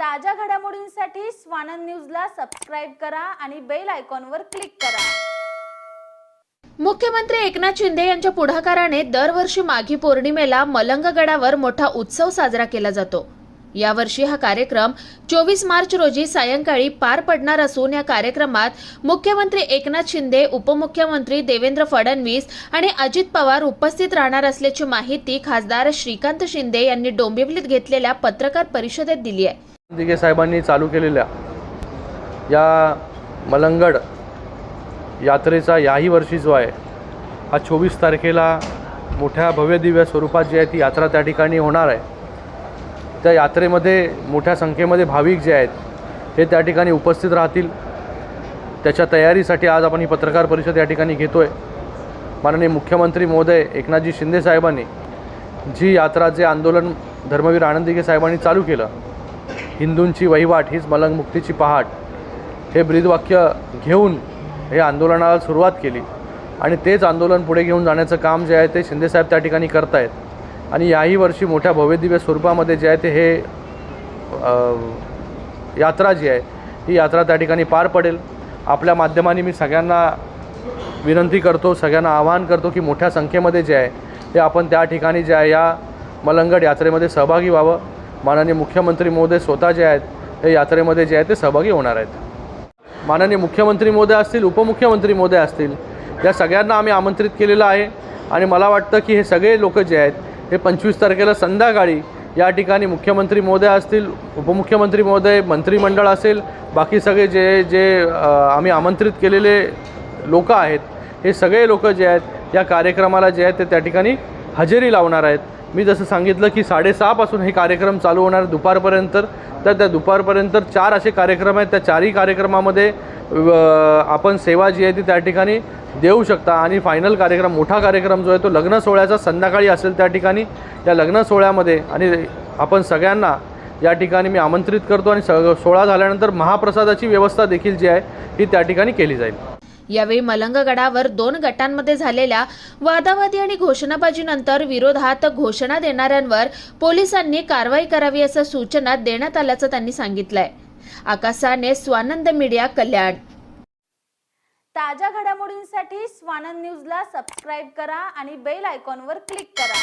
ताज्या घडामोडींसाठी स्वानंद न्यूजला सबस्क्राईब करा आणि बेल आयकॉनवर क्लिक करा. मुख्यमंत्री एकनाथ शिंदे यांच्या पुढाकाराने दरवर्षी माघी पौर्णिमेला मलंगगडावर मोठा उत्सव साजरा केला जातो. यावर्षी हा कार्यक्रम चोवीस मार्च रोजी सायंकाळी पार पडणार असून या कार्यक्रमात मुख्यमंत्री एकनाथ शिंदे उपमुख्यमंत्री देवेंद्र फडणवीस आणि अजित पवार उपस्थित राहणार असल्याची माहिती खासदार श्रीकांत शिंदे यांनी डोंबिवलीत घेतलेल्या पत्रकार परिषदेत दिली आहे. दिघे साहेबांनी चालू केलेल्या या मलंगड यात्रेचा याही वर्षी जो आहे हा चोवीस तारखेला मोठ्या भव्य दिव्य स्वरूपात जी आहे ती यात्रा त्या ठिकाणी होणार आहे. त्या यात्रेमध्ये मोठ्या संख्येमध्ये भाविक जे आहेत हे त्या ठिकाणी उपस्थित राहतील. त्याच्या तयारीसाठी आज आपण ही पत्रकार परिषद या ठिकाणी घेतो आहे माननीय मुख्यमंत्री महोदय एकनाथजी शिंदे साहेबांनी जी यात्रा जे आंदोलन धर्मवीर आनंद साहेबांनी चालू केलं हिंदूंची वहिवाट हीच मलंगमुक्तीची पहाट हे ब्रीदवाक्य घेऊन हे आंदोलनाला सुरुवात केली. आणि तेच आंदोलन पुढे घेऊन जाण्याचं काम जे आहे ते शिंदेसाहेब त्या ठिकाणी करतायत. आणि याही वर्षी मोठ्या भव्यदिव्य स्वरूपामध्ये जे आहे ते हे यात्रा जी आहे ही यात्रा त्या ठिकाणी पार पडेल. आपल्या माध्यमाने मी सगळ्यांना विनंती करतो सगळ्यांना आवाहन करतो की मोठ्या संख्येमध्ये जे आहे ते आपण त्या ठिकाणी जे आहे या मलंगड यात्रेमध्ये सहभागी व्हावं. माननीय मुख्यमंत्री महोदय स्वतः जे आहेत हे यात्रेमध्ये जे आहे ते सहभागी होणार आहेत. माननीय मुख्यमंत्री महोदय असतील उपमुख्यमंत्री महोदय असतील या सगळ्यांना आम्ही आमंत्रित केलेलं आहे. आणि मला वाटतं की हे सगळे लोक जे आहेत हे पंचवीस तारखेला संध्याकाळी या ठिकाणी मुख्यमंत्री महोदय असतील उपमुख्यमंत्री महोदय मंत्रिमंडळ असेल बाकी सगळे जे जे आम्ही आमंत्रित केलेले लोक आहेत हे सगळे लोक जे आहेत या कार्यक्रमाला जे आहेत ते त्या ठिकाणी हजेरी लावणार आहेत. मी जसं सांगितलं की साडेसहापासून हे कार्यक्रम चालू होणार दुपारपर्यंत तर त्या दुपारपर्यंत चार असे कार्यक्रम आहेत. त्या चारही कार्यक्रमामध्ये आपण सेवा जी आहे ती त्या ठिकाणी देऊ शकता. आणि फायनल कार्यक्रम मोठा कार्यक्रम जो आहे तो लग्न सोहळ्याचा संध्याकाळी असेल त्या ठिकाणी. या लग्न सोहळ्यामध्ये आणि आपण सगळ्यांना या ठिकाणी मी आमंत्रित करतो आणि स सोहळा झाल्यानंतर महाप्रसादाची व्यवस्था देखील जी आहे ती त्या ठिकाणी केली जाईल. यावेळी मलंगगडावर दोन गटांमध्ये झालेल्या वादावादी आणि घोषणाबाजीनंतर विरोधात घोषणा देणाऱ्यांवर पोलिसांनी कारवाई करावी असं सूचना देण्यात आल्याचं त्यांनी सांगितलंय. आकाशाने स्वानंद मीडिया कल्याण. ताज्या घडामोडींसाठी स्वानंद न्यूजला सबस्क्राईब करा आणि बेल आयकॉनवर क्लिक करा.